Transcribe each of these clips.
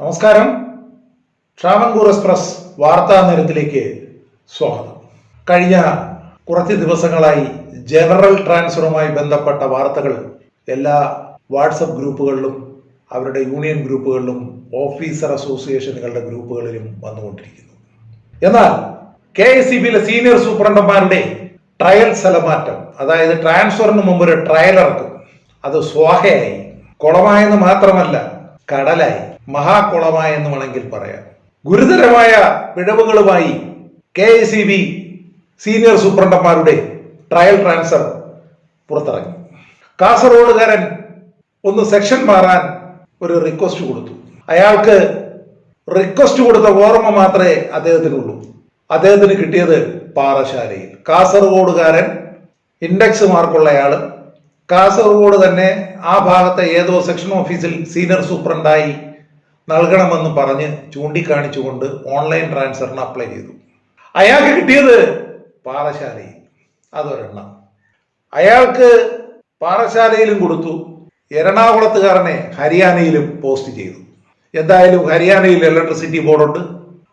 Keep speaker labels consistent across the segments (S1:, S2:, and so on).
S1: നമസ്കാരം. ട്രാവൻകൂർ എക്സ്പ്രസ് വാർത്താ നിരത്തിലേക്ക് സ്വാഗതം. കഴിഞ്ഞ കുറച്ച് ദിവസങ്ങളായി ജനറൽ ട്രാൻസ്ഫറുമായി ബന്ധപ്പെട്ട വാർത്തകൾ എല്ലാ വാട്സപ്പ് ഗ്രൂപ്പുകളിലും അവരുടെ യൂണിയൻ ഗ്രൂപ്പുകളിലും ഓഫീസർ അസോസിയേഷനുകളുടെ ഗ്രൂപ്പുകളിലും വന്നുകൊണ്ടിരിക്കുന്നു. എന്നാൽ കെ എസ് സി ബിയിലെ സീനിയർ സൂപ്രണ്ടന്മാരുടെ ട്രയൽ സ്ഥലമാറ്റം അതായത് ട്രാൻസ്ഫറിന് മുമ്പ് ഒരു ട്രയൽ ഇറക്കും അത് സ്വാഹയായി. കുളമായെന്ന് മാത്രമല്ല കടലായി മഹാകുളമായെന്ന് വേണമെങ്കിൽ പറയാം. ഗുരുതരമായ പിഴവുകളുമായി K S C B senior സൂപ്രണ്ടന്മാരുടെ trial transfer പുറത്തിറങ്ങി. കാസർഗോഡുകാരൻ ഒന്ന് സെക്ഷൻ മാറാൻ ഒരു റിക്വസ്റ്റ് കൊടുത്തു. അയാൾക്ക് റിക്വസ്റ്റ് കൊടുത്ത ഓർമ്മ മാത്രമേ അദ്ദേഹത്തിനുള്ളൂ. അദ്ദേഹത്തിന് കിട്ടിയത് പാറശാലയിൽ കാസർഗോഡുകാരൻ ഇൻഡെക്സ് മാർക്കുള്ളയാൾ കാസർഗോഡ് തന്നെ ആ ഭാഗത്തെ ഏതോ സെക്ഷൻ ഓഫീസിൽ സീനിയർ സൂപ്രണ്ടായി നൽകണമെന്ന് പറഞ്ഞ് ചൂണ്ടിക്കാണിച്ചുകൊണ്ട് ഓൺലൈൻ ട്രാൻസ്ഫറിന് അപ്ലൈ ചെയ്തു. അയാൾക്ക് കിട്ടിയത് പാറശാലയിൽ അതൊരെണ്ണം. അയാൾക്ക് പാറശാലയിലും കൊടുത്തു. എറണാകുളത്തുകാരനെ ഹരിയാനയിലും പോസ്റ്റ് ചെയ്തു. എന്തായാലും ഹരിയാനയിൽ ഇലക്ട്രിസിറ്റി ബോർഡുണ്ട്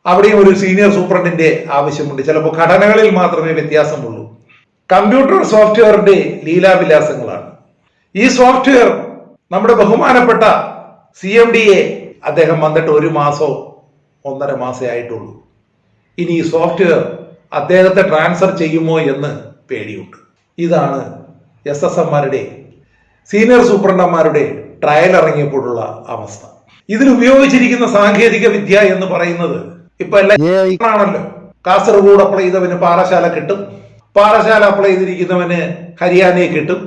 S1: അവിടെയും ഒരു സീനിയർ സൂപ്രണ്ടിന്റെ ആവശ്യമുണ്ട്. ചിലപ്പോൾ ഘടനകളിൽ മാത്രമേ വ്യത്യാസമുള്ളൂ. കമ്പ്യൂട്ടർ സോഫ്റ്റ്വെയറിന്റെ ലീലാവിലാസങ്ങളാണ് ഈ സോഫ്റ്റ്വെയർ നമ്മുടെ ബഹുമാനപ്പെട്ട സി എം ഡി എ അദ്ദേഹം വന്നിട്ട് ഒരു മാസോ ഒന്നര മാസേ ആയിട്ടുള്ളൂ. ഇനി ഈ സോഫ്റ്റ്വെയർ അദ്ദേഹത്തെ ട്രാൻസ്ഫർ ചെയ്യുമോ എന്ന് പേടിയുണ്ട്. ഇതാണ് എസ് എസ് എമാരുടെ സീനിയർ സൂപ്രണ്ടന്മാരുടെ ട്രയൽ ഇറങ്ങിയപ്പോഴുള്ള അവസ്ഥ. ഇതിൽ ഉപയോഗിച്ചിരിക്കുന്ന സാങ്കേതിക വിദ്യ എന്ന് പറയുന്നത് ഇപ്പൊ എല്ലാം ആണല്ലോ. കാസർഗോഡ് അപ്ലൈ ചെയ്തവന് പാറശാല കിട്ടും. പാറശാല അപ്ലൈ ചെയ്തിരിക്കുന്നവന് ഹരിയാനയെ കിട്ടും.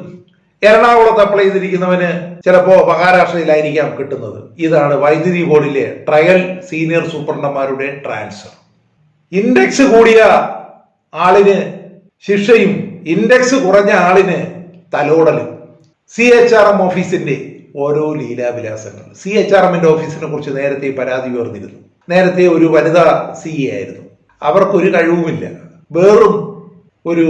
S1: എറണാകുളത്ത് അപ്ലൈ ചെയ്തിരിക്കുന്നവന് ചിലപ്പോ മഹാരാഷ്ട്രയിലായിരിക്കാം കിട്ടുന്നത്. ഇതാണ് വൈദ്യുതി ബോർഡിലെ ട്രയൽ സീനിയർ സൂപ്രണ്ടന്മാരുടെ ട്രാൻസ്ഫർ. ഇൻഡെക്സ് കൂടിയ ആളിന് ശിക്ഷയും ഇൻഡെക്സ് കുറഞ്ഞ ആളിന് തലോടലും. സി എച്ച് ആർ എം ഓഫീസിന്റെ ഓരോ ലീലാവിലാസങ്ങൾ. സി എച്ച് ആർ എമ്മിന്റെ ഓഫീസിനെ കുറിച്ച് നേരത്തെ പരാതി ഉയർന്നിരുന്നു. നേരത്തെ ഒരു വനിതാ സി എ ആയിരുന്നു. അവർക്കൊരു കഴിവുമില്ല. വേറും ഒരു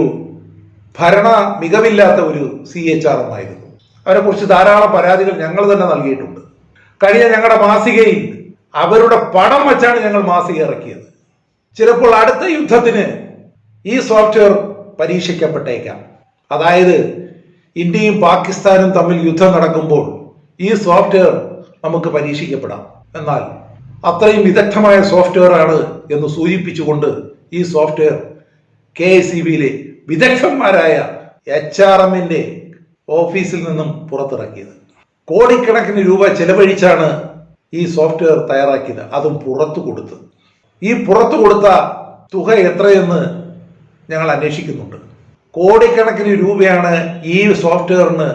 S1: ഭരണ മികവില്ലാത്ത ഒരു സി എച്ച് ആർ എന്നായിരുന്നു ആയിരുന്നു അവരെ കുറിച്ച് ധാരാളം പരാതികൾ ഞങ്ങൾ തന്നെ നൽകിയിട്ടുണ്ട്. കഴിഞ്ഞ ഞങ്ങളുടെ മാസികയിൽ അവരുടെ പടം വെച്ചാണ് ഞങ്ങൾ മാസിക ഇറക്കിയത്. ചിലപ്പോൾ അടുത്ത യുദ്ധത്തിന് ഈ സോഫ്റ്റ്വെയർ പരീക്ഷിക്കപ്പെട്ടേക്കാം. അതായത് ഇന്ത്യയും പാകിസ്ഥാനും തമ്മിൽ യുദ്ധം നടക്കുമ്പോൾ ഈ സോഫ്റ്റ്വെയർ നമുക്ക് പരീക്ഷിക്കപ്പെടാം. എന്നാൽ അത്രയും വിദഗ്ധമായ സോഫ്റ്റ്വെയർ ആണ് എന്ന് സൂചിപ്പിച്ചുകൊണ്ട് ഈ സോഫ്റ്റ്വെയർ കെ എസ് സി ബിയിലെ വിദഗ്ധന്മാരായ എച്ച് ആർ എമ്മിന്റെ ഓഫീസിൽ നിന്നും പുറത്തിറക്കിയത്. കോടിക്കണക്കിന് രൂപ ചെലവഴിച്ചാണ് ഈ സോഫ്റ്റ്വെയർ തയ്യാറാക്കിയത്. അതും പുറത്തു കൊടുത്ത്. ഈ പുറത്തു കൊടുത്ത തുക എത്രയെന്ന് ഞങ്ങൾ അന്വേഷിക്കുന്നുണ്ട്. കോടിക്കണക്കിന് രൂപയാണ് ഈ സോഫ്റ്റ്വെയറിന്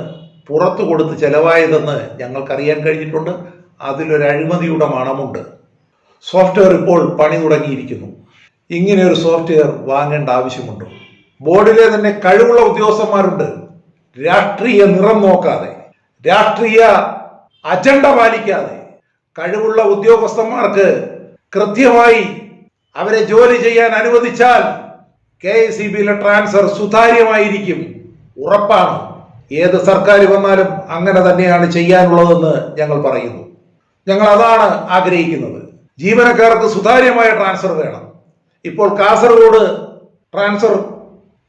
S1: പുറത്തു കൊടുത്ത് ചെലവായതെന്ന് ഞങ്ങൾക്കറിയാൻ കഴിഞ്ഞിട്ടുണ്ട്. അതിലൊരു അഴിമതിയുടെ മണമുണ്ട്. സോഫ്റ്റ്വെയർ ഇപ്പോൾ പണി തുടങ്ങിയിരിക്കുന്നു. ഇങ്ങനെ ഒരു സോഫ്റ്റ്വെയർ വാങ്ങേണ്ട ആവശ്യമുണ്ടോ. ബോർഡിലെ തന്നെ കഴിവുള്ള ഉദ്യോഗസ്ഥന്മാരുണ്ട്. രാഷ്ട്രീയ നിറം നോക്കാതെ രാഷ്ട്രീയ അജണ്ട പാലിക്കാതെ കഴിവുള്ള ഉദ്യോഗസ്ഥന്മാർക്ക് കൃത്യമായി അവരെ ജോലി ചെയ്യാൻ അനുവദിച്ചാൽ കെ എസ് സി ബിയിലെ ട്രാൻസ്ഫർ സുതാര്യമായിരിക്കും. ഉറപ്പാണ്. ഏത് സർക്കാർ വന്നാലും അങ്ങനെ തന്നെയാണ് ചെയ്യാനുള്ളതെന്ന് ഞങ്ങൾ പറയുന്നു. ഞങ്ങൾ അതാണ് ആഗ്രഹിക്കുന്നത്. ജീവനക്കാർക്ക് സുതാര്യമായ ട്രാൻസ്ഫർ വേണം. ഇപ്പോൾ കാസർഗോഡ് ട്രാൻസ്ഫർ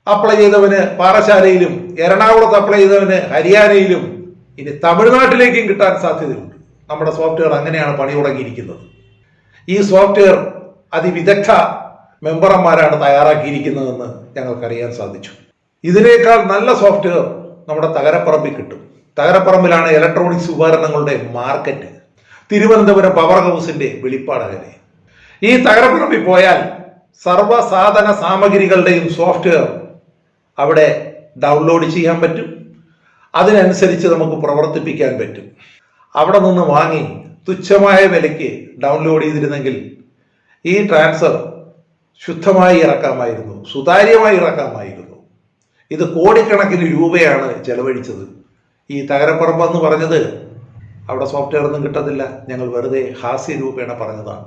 S1: അപ്ലൈ ചെയ്തവന് പാറശാലയിലും എറണാകുളത്ത് അപ്ലൈ ചെയ്തവന് ഹരിയാനയിലും ഇനി തമിഴ്നാട്ടിലേക്കും കിട്ടാൻ സാധ്യതയുണ്ട്. നമ്മുടെ സോഫ്റ്റ്വെയർ അങ്ങനെയാണ് പണി തുടങ്ങിയിരിക്കുന്നത്. ഈ സോഫ്റ്റ്വെയർ അതിവിദഗ്ധ മെമ്പർമാരാണ് തയ്യാറാക്കിയിരിക്കുന്നതെന്ന് ഞങ്ങൾക്കറിയാൻ സാധിച്ചു. ഇതിനേക്കാൾ നല്ല സോഫ്റ്റ്വെയർ നമ്മുടെ തകരപ്പറമ്പിൽ കിട്ടും. തകരപ്പറമ്പിലാണ് ഇലക്ട്രോണിക്സ് ഉപകരണങ്ങളുടെ മാർക്കറ്റ് തിരുവനന്തപുരം പവർ ഹൗസിന്റെ വെളിപ്പാടകരെ ഈ തകരപ്പറമ്പിൽ പോയാൽ സർവസാധന സാമഗ്രികളുടെയും സോഫ്റ്റ്വെയർ അവിടെ ഡൗൺലോഡ് ചെയ്യാൻ പറ്റും. അതിനനുസരിച്ച് നമുക്ക് പ്രവർത്തിപ്പിക്കാൻ പറ്റും. അവിടെ നിന്ന് വാങ്ങി തുച്ഛമായ വിലയ്ക്ക് ഡൗൺലോഡ് ചെയ്തിരുന്നെങ്കിൽ ഈ ട്രാൻസ്ഫർ ശുദ്ധമായി ഇറക്കാമായിരുന്നു സുതാര്യമായി ഇറക്കാമായിരുന്നു. ഇത് കോടിക്കണക്കിന് രൂപയാണ് ചെലവഴിച്ചത്. ഈ തകരപ്പറമ്പ് എന്ന് പറഞ്ഞത് അവിടെ സോഫ്റ്റ്വെയർ ഒന്നും കിട്ടത്തില്ല ഞങ്ങൾ വെറുതെ ഹാസ്യ രൂപേണ പറഞ്ഞതാണ്.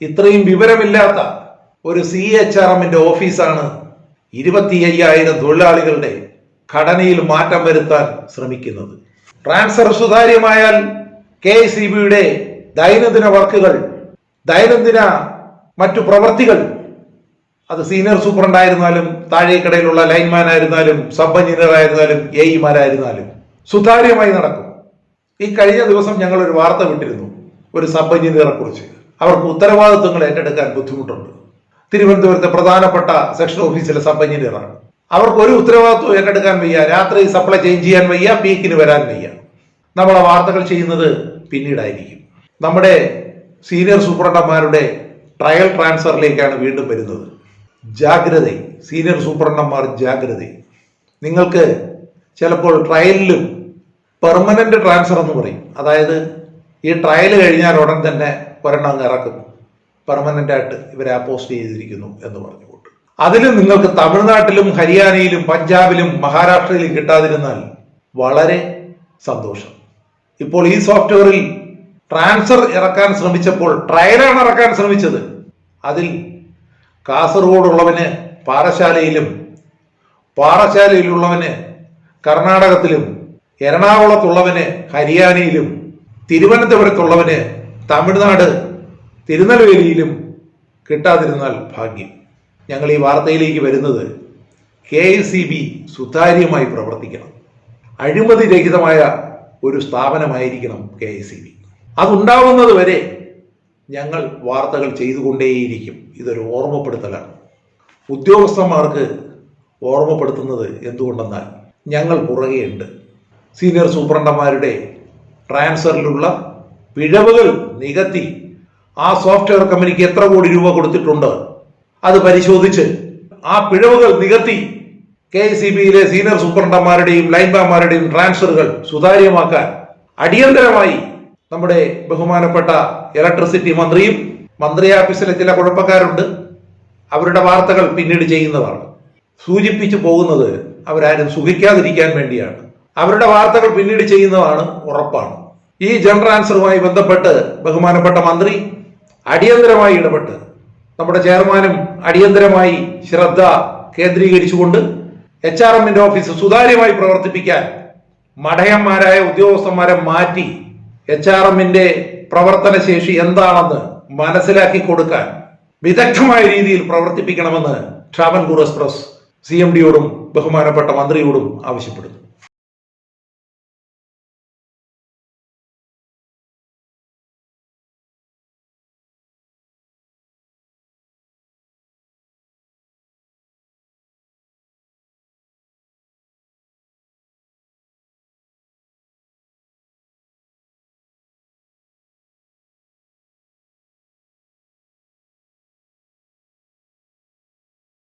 S1: ഇത്രയും വിവരമില്ലാത്ത ഒരു സി എച്ച് ആർ എമ്മിന്റെ ഓഫീസാണ് ഇരുപത്തി അയ്യായിരം തൊഴിലാളികളുടെ ഘടനയിൽ മാറ്റം വരുത്താൻ ശ്രമിക്കുന്നത്. ട്രാൻസ്ഫർ സുതാര്യമായാൽ കെ സി ബിയുടെ ദൈനംദിന വർക്കുകൾ ദൈനംദിന മറ്റു പ്രവൃത്തികൾ അത് സീനിയർ സൂപ്രണ്ട് ആയിരുന്നാലും താഴേക്കടയിലുള്ള ലൈൻമാൻ ആയിരുന്നാലും സബ് എഞ്ചിനീയർ ആയിരുന്നാലും എ ഇമാരായിരുന്നാലും സുതാര്യമായി നടക്കും. ഈ കഴിഞ്ഞ ദിവസം ഞങ്ങൾ ഒരു വാർത്ത വിട്ടിരുന്നു ഒരു സബ് എഞ്ചിനീയറെ കുറിച്ച്. അവർക്ക് ഉത്തരവാദിത്വങ്ങൾ ഏറ്റെടുക്കാൻ ബുദ്ധിമുട്ടുണ്ട്. തിരുവനന്തപുരത്തെ പ്രധാനപ്പെട്ട സെക്ഷൻ ഓഫീസിലെ സബ് എഞ്ചിനീയറാണ് അവർക്ക് ഒരു ഉത്തരവാദിത്വം ഏറ്റെടുക്കാൻ വയ്യ രാത്രി സപ്ലൈ ചേഞ്ച് ചെയ്യാൻ വയ്യ പീക്കിന് വരാൻ വയ്യ. നമ്മളെ വാർത്തകൾ ചെയ്യുന്നത് പിന്നീടായിരിക്കും. നമ്മുടെ സീനിയർ സൂപ്രണ്ടന്മാരുടെ ട്രയൽ ട്രാൻസ്ഫറിലേക്കാണ് വീണ്ടും വരുന്നത്. ജാഗ്രത സീനിയർ സൂപ്രണ്ടന്മാർ ജാഗ്രത നിങ്ങൾക്ക് ചിലപ്പോൾ ട്രയലിലും പെർമനന്റ് ട്രാൻസ്ഫർ എന്ന് പറയും. അതായത് ഈ ട്രയൽ കഴിഞ്ഞാൽ ഉടൻ തന്നെ ഒരെണ്ണം അങ്ങ് ഇറക്കും. പെർമനന്റ് ആയിട്ട് ഇവരെ അപ്പോസ്റ്റ് ചെയ്തിരിക്കുന്നു എന്ന് പറഞ്ഞുകൊണ്ട്. അതിലും നിങ്ങൾക്ക് തമിഴ്നാട്ടിലും ഹരിയാനയിലും പഞ്ചാബിലും മഹാരാഷ്ട്രയിലും കിട്ടാതിരുന്നാൽ വളരെ സന്തോഷം. ഇപ്പോൾ ഈ സോഫ്റ്റ്വെയറിൽ ട്രാൻസ്ഫർ ഇറക്കാൻ ശ്രമിച്ചപ്പോൾ ട്രയലാണ് ഇറക്കാൻ ശ്രമിച്ചത്. അതിൽ കാസർഗോഡുള്ളവന് പാറശാലയിലും പാറശാലയിലുള്ളവന് കർണാടകത്തിലും എറണാകുളത്തുള്ളവന് ഹരിയാനയിലും തിരുവനന്തപുരത്തുള്ളവന് തമിഴ്നാട് തിരുനെൽവേലിയിലും കിട്ടാതിരുന്നാൽ ഭാഗ്യം. ഞങ്ങൾ ഈ വാർത്തയിലേക്ക് വരുന്നത് കെ എസ് സി ബി സുതാര്യമായി പ്രവർത്തിക്കണം. അഴിമതി രഹിതമായ ഒരു സ്ഥാപനമായിരിക്കണം കെ എസ് സി ബി. അതുണ്ടാവുന്നത് വരെ ഞങ്ങൾ വാർത്തകൾ ചെയ്തുകൊണ്ടേയിരിക്കും. ഇതൊരു ഓർമ്മപ്പെടുത്തലാണ്. ഉദ്യോഗസ്ഥന്മാർക്ക് ഓർമ്മപ്പെടുത്തുന്നത് എന്തുകൊണ്ടെന്നാൽ ഞങ്ങൾ പുറകെയുണ്ട്. സീനിയർ സൂപ്രണ്ടന്മാരുടെ ട്രാൻസ്ഫറിലുള്ള പിഴവുകൾ നികത്തി ആ സോഫ്റ്റ്വെയർ കമ്പനിക്ക് എത്ര കോടി രൂപ കൊടുത്തിട്ടുണ്ട്? അത് പരിശോധിച്ച് ആ പിഴവുകൾ നികത്തി കെ സി ബിയിലെ സീനിയർ സൂപ്രണ്ടന്മാരുടെയും ലൈൻമാന്മാരുടെയും ട്രാൻസ്ഫറുകൾ സുതാര്യമാക്കാൻ അടിയന്തരമായി നമ്മുടെ ബഹുമാനപ്പെട്ട ഇലക്ട്രിസിറ്റി മന്ത്രിയും മന്ത്രി ഓഫീസിലെ ചില കുഴപ്പക്കാരുണ്ട്. അവരുടെ വാർത്തകൾ പിന്നീട് ചെയ്യുന്നതാണ്. സൂചിപ്പിച്ചു പോകുന്നത് അവരാരും സുഖിക്കാതിരിക്കാൻ വേണ്ടിയാണ്. അവരുടെ വാർത്തകൾ പിന്നീട് ചെയ്യുന്നതാണ് ഉറപ്പാണ്. ഈ ജനറൽ ആൻസറുമായി ബന്ധപ്പെട്ട് ബഹുമാനപ്പെട്ട മന്ത്രി അടിയന്തരമായി ഇടപെട്ട് നമ്മുടെ ചെയർമാനും അടിയന്തരമായി ശ്രദ്ധ കേന്ദ്രീകരിച്ചുകൊണ്ട് എച്ച് ആർ എമ്മിന്റെ ഓഫീസ് സുതാര്യമായി പ്രവർത്തിപ്പിക്കാൻ മടയന്മാരായ ഉദ്യോഗസ്ഥന്മാരെ മാറ്റി എച്ച് ആർ എമ്മിന്റെ പ്രവർത്തന ശേഷി എന്താണെന്ന് മനസ്സിലാക്കി കൊടുക്കാൻ വിദഗ്ധമായ രീതിയിൽ പ്രവർത്തിപ്പിക്കണമെന്ന് ട്രാവൻകൂർ എക്സ്പ്രസ് സി എം ഡിയോടും ബഹുമാനപ്പെട്ട മന്ത്രിയോടും ആവശ്യപ്പെടുന്നു.